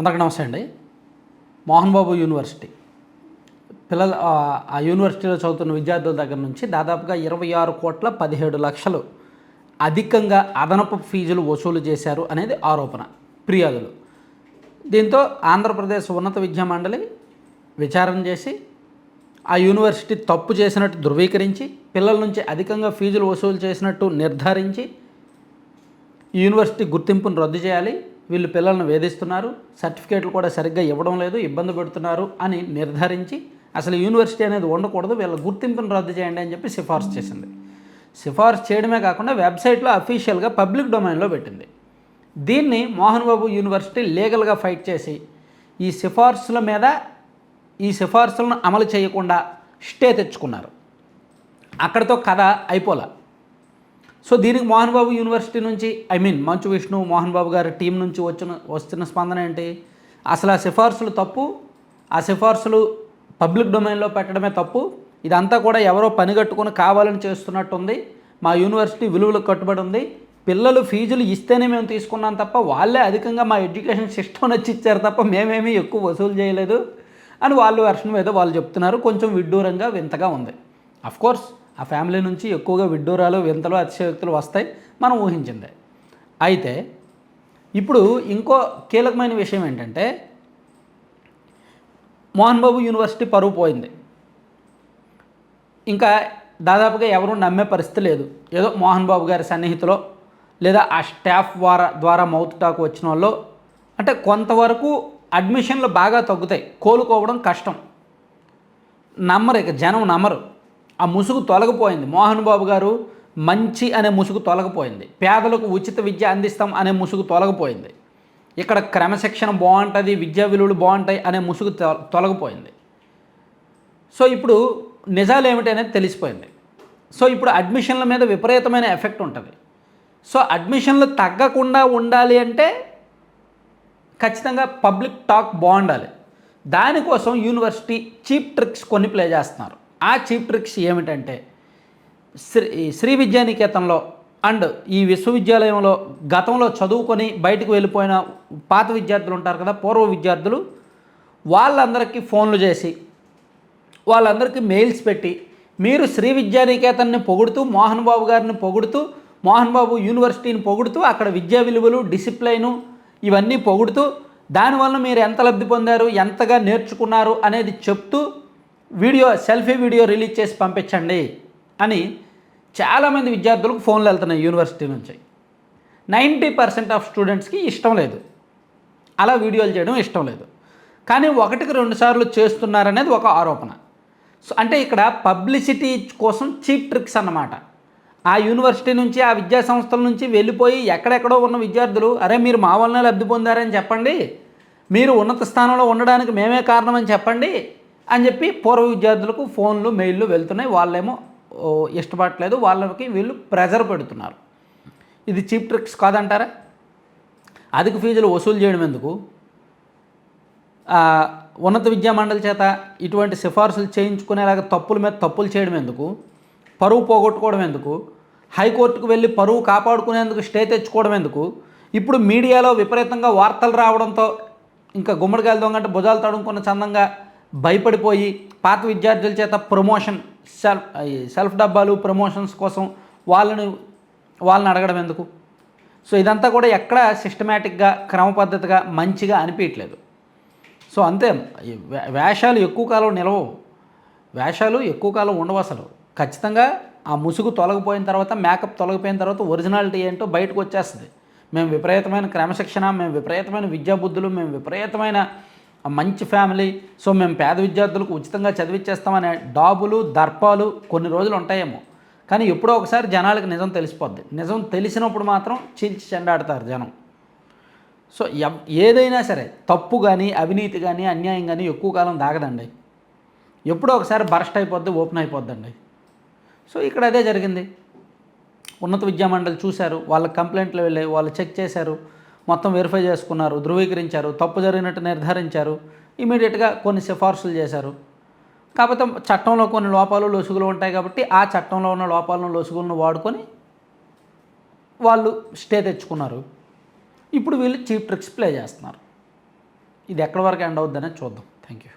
అందరికీ నమస్తే అండి. మోహన్ బాబు యూనివర్సిటీ. పిల్లలు ఆ, యూనివర్సిటీలో చదువుతున్న విద్యార్థుల దగ్గర నుంచి దాదాపుగా ఇరవై ఆరు కోట్ల పదిహేడు లక్షలు అధికంగా అదనపు ఫీజులు వసూలు చేశారు అనేది ఆరోపణ ఫిర్యాదులు. దీంతో ఆంధ్రప్రదేశ్ ఉన్నత విద్యా మండలి విచారణ చేసి ఆ యూనివర్సిటీ తప్పు చేసినట్టు ధృవీకరించి పిల్లల నుంచి అధికంగా ఫీజులు వసూలు చేసినట్టు నిర్ధారించి యూనివర్సిటీ గుర్తింపును రద్దు చేయాలి వీళ్ళు పిల్లలను వేధిస్తున్నారు సర్టిఫికేట్లు కూడా సరిగ్గా ఇవ్వడం లేదు ఇబ్బంది పెడుతున్నారు అని నిర్ధారించి అసలు యూనివర్సిటీ అనేది ఉండకూడదు వీళ్ళ గుర్తింపును రద్దు చేయండి అని చెప్పి సిఫార్సు చేసింది. సిఫార్సు చేయడమే కాకుండా వెబ్సైట్లో అఫీషియల్గా పబ్లిక్ డొమైన్లో పెట్టింది. దీన్ని మోహన్ బాబు యూనివర్సిటీ లీగల్గా ఫైట్ చేసి ఈ సిఫార్సుల మీద ఈ సిఫార్సులను అమలు చేయకుండా స్టే తెచ్చుకున్నారు. అక్కడితో కథ అయిపోలా. సో దీనికి మోహన్ బాబు యూనివర్సిటీ నుంచి ఐ మీన్ మంచు విష్ణు మోహన్ బాబు గారి టీం నుంచి వచ్చిన వస్తున్న స్పందన ఏంటి? అసలు ఆ సిఫార్సులు తప్పు? ఆ సిఫార్సులు పబ్లిక్ డొమైన్లో పెట్టడమే తప్పు? ఇదంతా కూడా ఎవరో పనిగట్టుకుని కావాలని చేస్తున్నట్టుంది. మా యూనివర్సిటీ విలువలకు కట్టుబడి ఉంది. పిల్లలు ఫీజులు ఇస్తేనే మేము తీసుకున్నాం తప్ప వాళ్ళే అధికంగా మా ఎడ్యుకేషన్ సిస్టమ్ నచ్చి ఇచ్చారు తప్ప మేమేమీ ఎక్కువ వసూలు చేయలేదు అని వాళ్ళు వర్షం మీద వాళ్ళు చెప్తున్నారు. కొంచెం విడ్డూరంగా వింతగా ఉంది. అఫ్కోర్స్ ఆ ఫ్యామిలీ నుంచి ఎక్కువగా విడ్డూరాలు వింతలు అతిశయోక్తులు వస్తాయి. మనం ఊహించిందే. అయితే ఇప్పుడు ఇంకో కీలకమైన విషయం ఏంటంటే మోహన్ బాబు యూనివర్సిటీ పరువు పోయింది. ఇంకా దాదాపుగా ఎవరూ నమ్మే పరిస్థితి లేదు. ఏదో మోహన్ బాబు గారి సన్నిహితులో లేదా ఆ స్టాఫ్ ద్వారా ద్వారా మౌత్ టాక్ వచ్చిన వాళ్ళు. అంటే కొంతవరకు అడ్మిషన్లు బాగా తగ్గుతాయి. కోలుకోవడం కష్టం. నమ్మరు ఇక జనం నమ్మరు. ఆ ముసుగు తొలగిపోయింది. మోహన్ బాబు గారు మంచి అనే ముసుగు తొలగిపోయింది. పేదలకు ఉచిత విద్య అందిస్తాం అనే ముసుగు తొలగిపోయింది. ఇక్కడ క్రమశిక్షణ బాగుంటుంది విద్యా విలువలు బాగుంటాయి అనే ముసుగు తొలగిపోయింది. సో ఇప్పుడు నిజాలు ఏమిటి అనేది తెలిసిపోయింది. సో ఇప్పుడు అడ్మిషన్ల మీద విపరీతమైన ఎఫెక్ట్ ఉంటుంది. సో అడ్మిషన్లు తగ్గకుండా ఉండాలి అంటే ఖచ్చితంగా పబ్లిక్ టాక్ బాగుండాలి. దానికోసం యూనివర్సిటీ చీప్ ట్రిక్స్ కొన్ని ప్లే చేస్తున్నారు. ఆ చీప్ ట్రిక్స్ ఏమిటంటే శ్రీ శ్రీ విద్యానికేతన్లో అండ్ ఈ విశ్వవిద్యాలయంలో గతంలో చదువుకొని బయటకు వెళ్ళిపోయిన పాత విద్యార్థులు ఉంటారు కదా పూర్వ విద్యార్థులు వాళ్ళందరికీ ఫోన్లు చేసి వాళ్ళందరికీ మెయిల్స్ పెట్టి మీరు శ్రీ విద్యానికేతన్ని పొగుడుతూ మోహన్ బాబు గారిని పొగుడుతూ మోహన్ బాబు యూనివర్సిటీని పొగుడుతూ అక్కడ విద్యా విలువలు డిసిప్లైను ఇవన్నీ పొగుడుతూ దానివల్ల మీరు ఎంత లబ్ధి పొందారు ఎంతగా నేర్చుకున్నారు అనేది చెప్తూ వీడియో సెల్ఫీ వీడియో రిలీజ్ చేసి పంపించండి అని చాలామంది విద్యార్థులకు ఫోన్లు వెళ్తున్నాయి యూనివర్సిటీ నుంచి. నైంటీ పర్సెంట్ ఆఫ్ స్టూడెంట్స్కి ఇష్టం లేదు. అలా వీడియోలు చేయడం ఇష్టం లేదు. కానీ ఒకటికి రెండు సార్లు చేస్తున్నారనేది ఒక ఆరోపణ. సో అంటే ఇక్కడ పబ్లిసిటీ కోసం చీప్ ట్రిక్స్ అన్నమాట. ఆ యూనివర్సిటీ నుంచి ఆ విద్యా సంస్థల నుంచి వెళ్ళిపోయి ఎక్కడెక్కడో ఉన్న విద్యార్థులు అరే మీరు మా వల్లనే లబ్ధి పొందారని చెప్పండి. మీరు ఉన్నత స్థానంలో ఉండడానికి మేమే కారణం అని చెప్పండి. అని చెప్పి పూర్వ విద్యార్థులకు ఫోన్లు మెయిల్లు వెళ్తున్నాయి. వాళ్ళేమో ఇష్టపడట్లేదు. వాళ్ళకి వీళ్ళు ప్రెజర్ పెడుతున్నారు. ఇది చీప్ ట్రిక్స్ కాదంటారా? అధిక ఫీజులు వసూలు చేయడం ఎందుకు? ఉన్నత విద్యా మండలి చేత ఇటువంటి సిఫార్సులు చేయించుకునేలాగా తప్పుల మీద తప్పులు చేయడం ఎందుకు? పరువు పోగొట్టుకోవడం ఎందుకు? హైకోర్టుకు వెళ్ళి పరువు కాపాడుకునేందుకు స్టే తెచ్చుకోవడం ఎందుకు? ఇప్పుడు మీడియాలో విపరీతంగా వార్తలు రావడంతో ఇంకా గుమ్మడికాయలు దొంగంటే భుజాలు తడుముకున్న చందంగా భయపడిపోయి పాత విద్యార్థుల చేత ప్రమోషన్ సెల్ఫ్ ఈ సెల్ఫ్ డబ్బాలు ప్రమోషన్స్ కోసం వాళ్ళని వాళ్ళని అడగడం ఎందుకు? సో ఇదంతా కూడా ఎక్కడ సిస్టమేటిక్గా క్రమ పద్ధతిగా మంచిగా అనిపించట్లేదు సో అంతే. వేషాలు ఎక్కువ కాలం నిలవవు. వేషాలు ఎక్కువ కాలం ఉండవు అసలు. ఖచ్చితంగా ఆ ముసుగు తొలగిపోయిన తర్వాత మేకప్ తొలగిపోయిన తర్వాత ఒరిజినాలిటీ ఏంటో బయటకు వచ్చేస్తుంది. మేము విపరీతమైన క్రమశిక్షణ మేము విపరీతమైన విద్యాబుద్ధులు మేము విపరీతమైన మంచి ఫ్యామిలీ. సో మేము పేద విద్యార్థులకు ఉచితంగా చదివిచ్చేస్తామనే డాబులు దర్పాలు కొన్ని రోజులు ఉంటాయేమో. కానీ ఎప్పుడో ఒకసారి జనాలకు నిజం తెలిసిపోద్ది. నిజం తెలిసినప్పుడు మాత్రం చీల్చి చెండాడతారు జనం. సో ఎవ్- ఏదైనా సరే తప్పు కానీ అవినీతి కానీ అన్యాయం కానీ ఎక్కువ కాలం దాగదండి. ఎప్పుడో ఒకసారి బరస్ట్ అయిపోద్ది ఓపెన్ అయిపోద్దండి. సో ఇక్కడ అదే జరిగింది. ఉన్నత విద్యామండలి చూశారు. వాళ్ళ కంప్లైంట్లు వెళ్ళాయి. వాళ్ళు చెక్ చేశారు. మొత్తం వెరిఫై చేసుకున్నారు ధృవీకరించారు తప్పు జరిగినట్టు నిర్ధారించారు ఇమీడియట్గా కొన్ని సిఫార్సులు చేశారు. కాకపోతే చట్టంలో కొన్ని లోపాలు లొసుగులు ఉంటాయి కాబట్టి ఆ చట్టంలో ఉన్న లోపాలను లొసుగులను వాడుకొని వాళ్ళు స్టే తెచ్చుకున్నారు. ఇప్పుడు వీళ్ళు చీప్ ట్రిక్స్ ప్లే చేస్తున్నారు. ఇది ఎక్కడి వరకు ఎండ్ అవుద్దనే చూద్దాం. Thank you